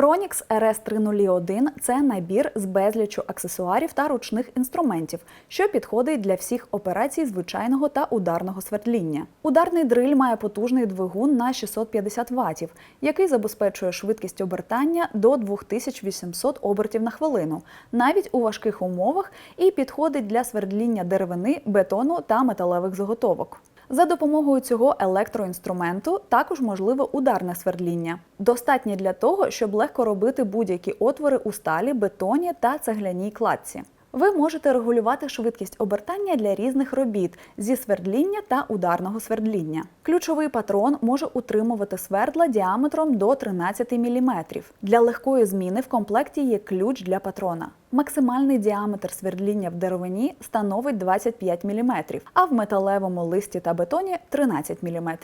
Ronix RS301 – це набір з безлічу аксесуарів та ручних інструментів, що підходить для всіх операцій звичайного та ударного свердління. Ударний дриль має потужний двигун на 650 Вт, який забезпечує швидкість обертання до 2800 обертів на хвилину, навіть у важких умовах, і підходить для свердління деревини, бетону та металевих заготовок. За допомогою цього електроінструменту також можливе ударне свердління, достатнє для того, щоб легко робити будь-які отвори у сталі, бетоні та цегляній кладці. Ви можете регулювати швидкість обертання для різних робіт зі свердління та ударного свердління. Ключовий патрон може утримувати свердла діаметром до 13 мм. Для легкої зміни в комплекті є ключ для патрона. Максимальний діаметр свердління в деревині становить 25 мм, а в металевому листі та бетоні 13 мм.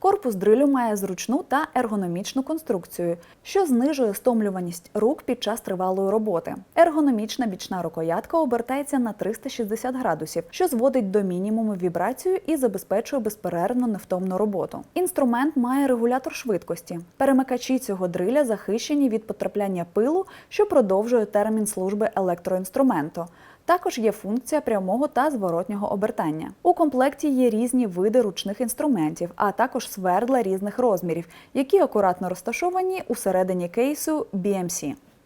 Корпус дрилю має зручну та ергономічну конструкцію, що знижує стомлюваність рук під час тривалої роботи. Ергономічна бічна рукоятка обертається на 360 градусів, що зводить до мінімуму вібрацію і забезпечує безперервну невтомну роботу. Інструмент має регулятор швидкості. Перемикачі цього дриля захищені від потрапляння пилу, що продовжує термін служби електроінструменту. Також є функція прямого та зворотнього обертання. У комплекті є різні види ручних інструментів, а також свердла різних розмірів, які акуратно розташовані усередині кейсу BMC.